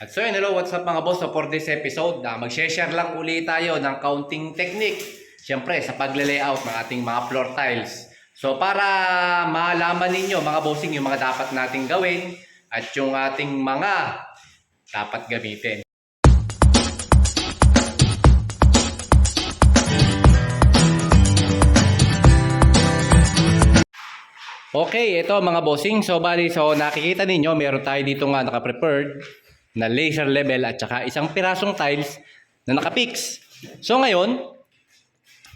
At so yun, hello, what's up mga boss? So for this episode, na mag-share lang uli tayo ng counting technique. Siyempre, sa pagle-layout ng ating mga floor tiles. So para malaman ninyo mga bossing yung mga dapat nating gawin at yung ating mga dapat gamitin. Okay, ito mga bossing. So, bali, so nakikita ninyo, meron tayo dito nga naka-prepared na laser level at saka isang pirasong tiles na naka-fix. So, ngayon,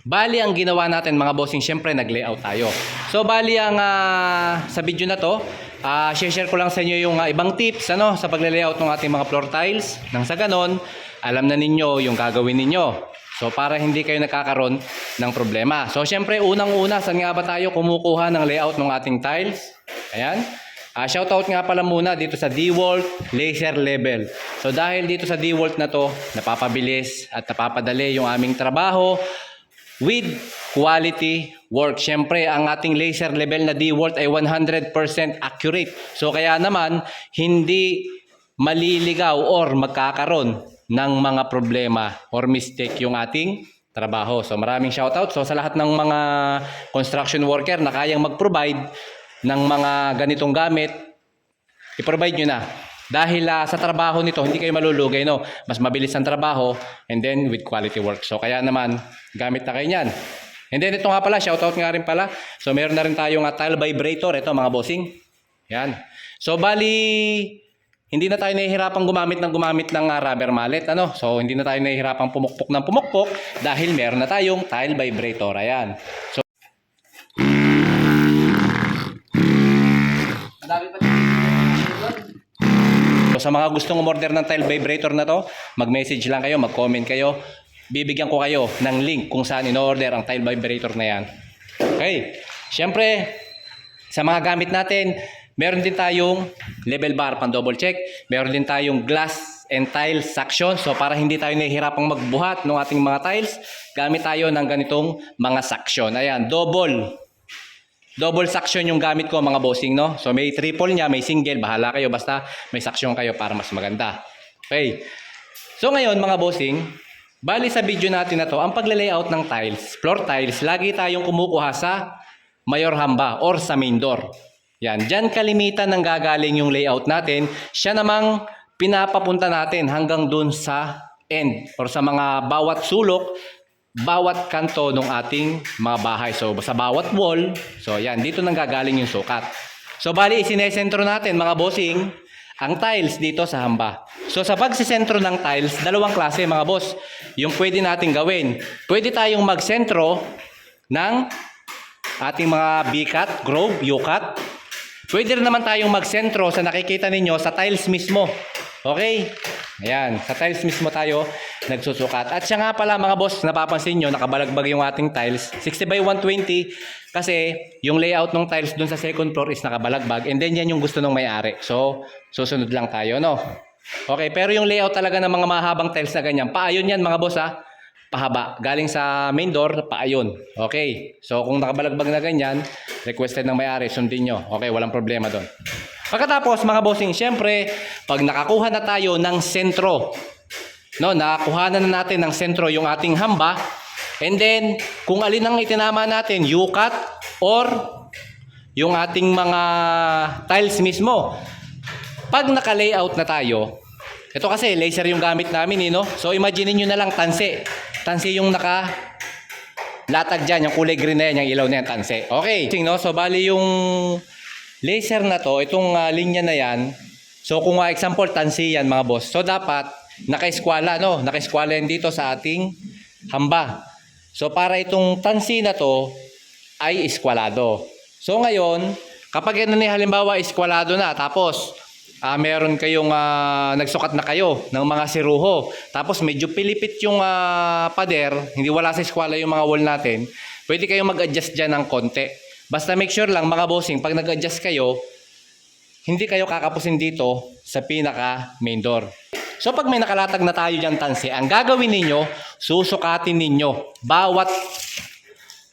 bali ang ginawa natin mga bossing, syempre nag-layout tayo. So, bali ang ah, sa video na to, ah, share ko lang sa inyo yung ah, ibang tips ano, sa pagle-layout ng ating mga floor tiles. Nang sa ganon, alam na ninyo yung gagawin ninyo. So para hindi kayo nakakaroon ng problema. So syempre unang-una, saan nga ba tayo kumukuha ng layout ng ating tiles? Ayan. Ah, shoutout nga pala muna dito sa DeWalt Laser Level. So dahil dito sa DeWalt na to, napapabilis at napapadali yung aming trabaho with quality work. Siyempre, ang ating laser level na DeWalt ay 100% accurate. So kaya naman, hindi maliligaw or magkakaroon ng mga problema or mistake yung ating trabaho. So maraming shoutout. So sa lahat ng mga construction worker na kayang mag-provide ng mga ganitong gamit, i-provide nyo na. Dahil ah, sa trabaho nito, hindi kayo malulugay, no? Mas mabilis ang trabaho and then with quality work. So kaya naman, gamit na kayo niyan. And then ito nga pala, shoutout nga rin pala. So meron na rin tayong uh, tile vibrator. Ito mga bossing. Yan. So bali, hindi na tayo nahihirapang gumamit ng gumamit ng ah, rubber mallet. Ano? So hindi na tayo nahihirapang pumukpok ng pumukpok dahil meron na tayong tile vibrator. Ayan. So, sa mga gustong umorder ng tile vibrator na to, mag-message lang kayo, mag-comment kayo. Bibigyan ko kayo ng link kung saan in-order ang tile vibrator na yan. Okay. Siyempre, sa mga gamit natin, meron din tayong level bar pang double check. Meron din tayong glass and tile suction. So para hindi tayo nahihirapang magbuhat ng ating mga tiles, gamit tayo ng ganitong mga suction. Ayan, double Double suction yung gamit ko mga bossing, no? So may triple niya, may single, bahala kayo. Basta may suction kayo para mas maganda. Okay. So ngayon mga bossing, bali sa video natin na to, ang pagle-layout ng tiles, floor tiles, lagi tayong kumukuha sa mayor hamba or sa main door. Yan, dyan kalimitan ng gagaling yung layout natin. Siya namang pinapapunta natin hanggang dun sa end or sa mga bawat sulok bawat kanto ng ating mga bahay. So, sa bawat wall, so yan, dito nang gagaling yung sukat. So, bali, isinesentro natin, mga bossing, ang tiles dito sa hamba. So, sa pagsisentro ng tiles, dalawang klase, mga boss, yung pwede natin gawin. Pwede tayong magsentro ng ating mga bikat, grove, yukat. Pwede rin naman tayong magsentro sa nakikita ninyo sa tiles mismo. Okay? Ayan, sa tiles mismo tayo nagsusukat. At siya nga pala mga boss, napapansin nyo, nakabalagbag yung ating tiles. 60 by 120 kasi yung layout ng tiles dun sa second floor is nakabalagbag and then yan yung gusto ng may-ari. So, susunod lang tayo, no? Okay, pero yung layout talaga ng mga mahabang tiles na ganyan, paayon yan mga boss ha. Pahaba. Galing sa main door, paayon. Okay. So, kung nakabalagbag na ganyan, requested ng may-ari, sundin nyo. Okay, walang problema doon. Pagkatapos, mga bossing, syempre, pag nakakuha na tayo ng sentro, no, nakakuha na natin ng sentro yung ating hamba, and then, kung alin ang itinama natin, yukat or yung ating mga tiles mismo. Pag naka-layout na tayo, ito kasi laser yung gamit namin, eh, no? So, imagine niyo na lang tanse. Tanse yung naka latag dyan, yung kulay green na yan, yung ilaw na yan, tanse. Okay. No? So, bali yung laser na to, itong ah, linya na yan, so kung uh, example, tansi yan mga boss, so dapat naka-eskwala, no? Naka-eskwala yan dito sa ating hamba. So para itong tansi na to ay eskwalado. So ngayon, kapag yan na halimbawa eskwalado na, tapos ah meron kayong ah, nagsukat na kayo ng mga siruho, tapos medyo pilipit yung ah, pader, hindi wala sa eskwala yung mga wall natin, pwede kayong mag-adjust dyan ng konti. Basta make sure lang mga bossing, pag nag-adjust kayo, hindi kayo kakapusin dito sa pinaka main door. So pag may nakalatag na tayo dyan tansi, ang gagawin ninyo, susukatin ninyo bawat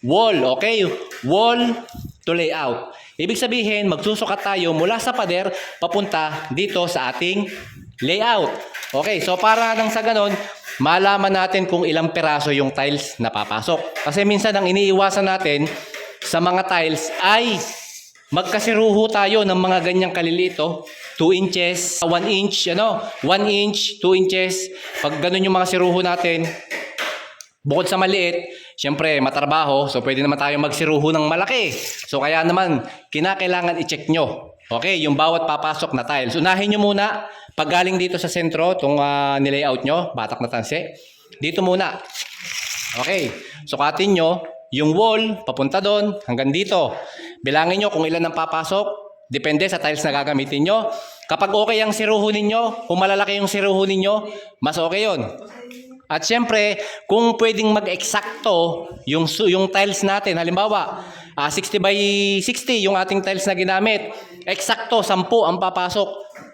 wall, okay? Wall to layout. Ibig sabihin, magsusukat tayo mula sa pader papunta dito sa ating layout. Okay, so para nang sa ganon, malaman natin kung ilang peraso yung tiles na papasok. Kasi minsan ang iniiwasan natin sa mga tiles ay magkasiruho tayo ng mga ganyang kalilito. 2 inches, 1 inch, ano, 1 inch, 2 inches. Pag ganun yung mga siruho natin, Bukod sa maliit, syempre matrabaho, so pwede naman tayo magsiruho ng malaki. So kaya naman, kinakailangan i-check nyo. Okay, yung bawat papasok na tiles. Unahin nyo muna, pag galing dito sa sentro, itong uh, nilayout nyo, batak na tanse, dito muna. Okay, sukatin nyo, yung wall, papunta doon, hanggang dito. Bilangin nyo kung ilan ang papasok, depende sa tiles na gagamitin nyo. Kapag okay ang siruho ninyo, kung malalaki yung siruho ninyo, mas okay yon. At syempre, kung pwedeng mag-eksakto yung, yung tiles natin, halimbawa, ah, 60 by 60 yung ating tiles na ginamit, eksakto 10 ang papasok,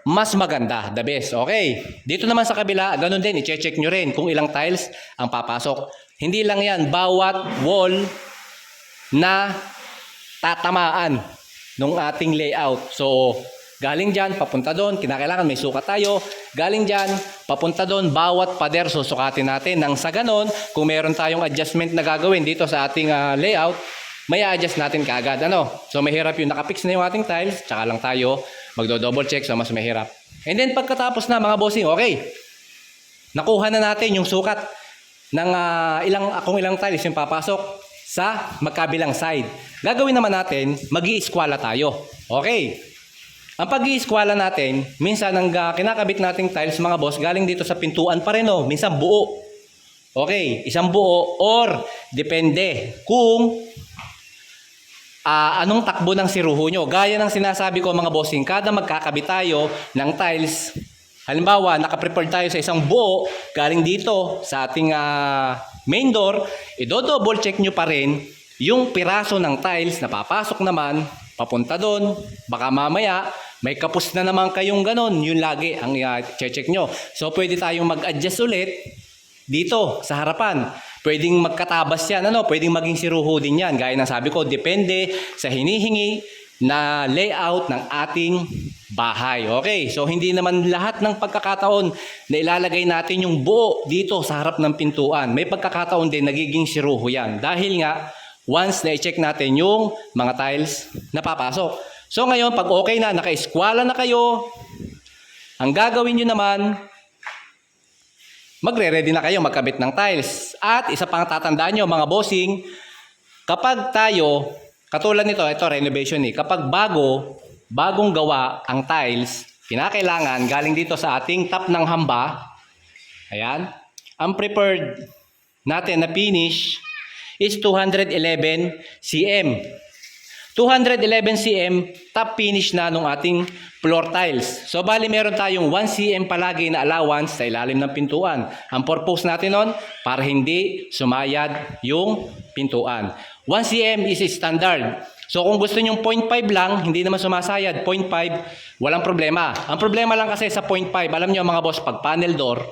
mas maganda, the best. Okay. Dito naman sa kabila, ganun din, i-check nyo rin kung ilang tiles ang papasok. Hindi lang yan, bawat wall na tatamaan ng ating layout. So, galing dyan, papunta doon, kinakailangan may sukat tayo. Galing dyan, papunta doon, bawat pader susukatin natin. Nang sa ganon, kung meron tayong adjustment na gagawin dito sa ating ah, layout, may adjust natin kaagad. Ano? So, mahirap yung nakapix na yung ating tiles, tsaka lang tayo magdo-double check, so mas mahirap. And then, pagkatapos na mga bossing, okay, nakuha na natin yung sukat ng ah, ilang kung ilang tiles yung papasok sa magkabilang side. Gagawin naman natin, mag eskwala tayo. Okay. Ang pag eskwala natin, minsan ang kinakabit nating tiles mga boss, galing dito sa pintuan pa rin oh, minsan buo. Okay, isang buo or depende kung ah, anong takbo ng siruho nyo. Gaya ng sinasabi ko mga bossing, kada magkakabit tayo ng tiles, halimbawa, nakaprepared tayo sa isang buo, galing dito sa ating ah, main door, i-double check nyo pa rin yung piraso ng tiles na papasok naman, papunta doon, baka mamaya, may kapos na naman kayong ganon, yun lagi ang uh, check nyo. So, pwede tayong mag-adjust ulit dito sa harapan. Pwedeng magkatabas yan, ano? Pwedeng maging siruho din yan. Gaya ng sabi ko, depende sa hinihingi na layout ng ating bahay. Okay, so hindi naman lahat ng pagkakataon na ilalagay natin yung buo dito sa harap ng pintuan. May pagkakataon din nagiging siruho yan. Dahil nga, once na i-check natin yung mga tiles na papasok. So ngayon, pag okay na, naka-eskwala na kayo, ang gagawin nyo naman, magre-ready na kayo magkabit ng tiles. At isa pang tatandaan nyo, mga bossing, kapag tayo, katulad nito, ito renovation eh, kapag bago, bagong gawa ang tiles, kinakailangan galing dito sa ating top ng hamba, ayan, ang prepared natin na finish is 211 cm. 211 cm top finish na nung ating floor tiles. So bali meron tayong 1 cm palagi na allowance sa ilalim ng pintuan. Ang purpose natin nun, para hindi sumayad yung pintuan. 1 cm is standard. So kung gusto nyong 0.5 lang, hindi naman sumasayad, 0.5, walang problema. Ang problema lang kasi sa 0.5, alam nyo mga boss, pag panel door,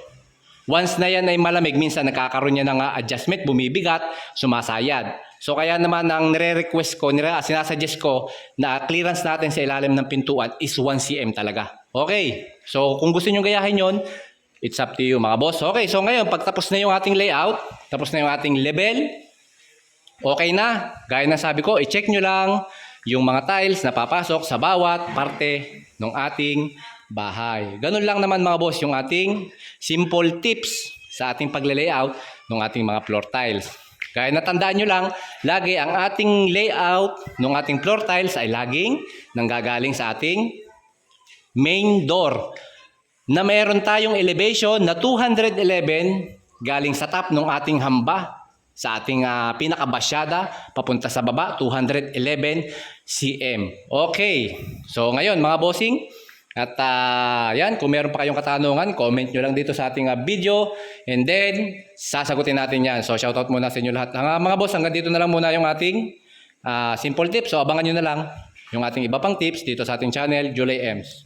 once na yan ay malamig, minsan nagkakaroon niya ng ah, adjustment, bumibigat, sumasayad. So kaya naman ang nire-request ko, nire sinasuggest ko na clearance natin sa ilalim ng pintuan is 1 cm talaga. Okay. So kung gusto niyo gayahin 'yon, it's up to you mga boss. Okay, so ngayon pagtapos na yung ating layout, tapos na yung ating level, okay na. Gaya na sabi ko, i-check nyo lang yung mga tiles na papasok sa bawat parte ng ating bahay. Ganun lang naman mga boss yung ating simple tips sa ating pagle-layout ng ating mga floor tiles. Kaya natandaan nyo lang, lagi ang ating layout ng ating floor tiles ay laging nanggagaling sa ating main door na meron tayong elevation na 211 galing sa top ng ating hamba sa ating uh, pinakabasyada papunta sa baba 211 cm. Okay. So ngayon mga bossing, at uh, yan, kung meron pa kayong katanungan, comment nyo lang dito sa ating uh, video. And then, sasagutin natin yan. So, shoutout muna sa inyo lahat. Mga, mga boss, hanggang dito na lang muna yung ating uh, simple tips. So, abangan nyo na lang yung ating iba pang tips dito sa ating channel, Julie Ems.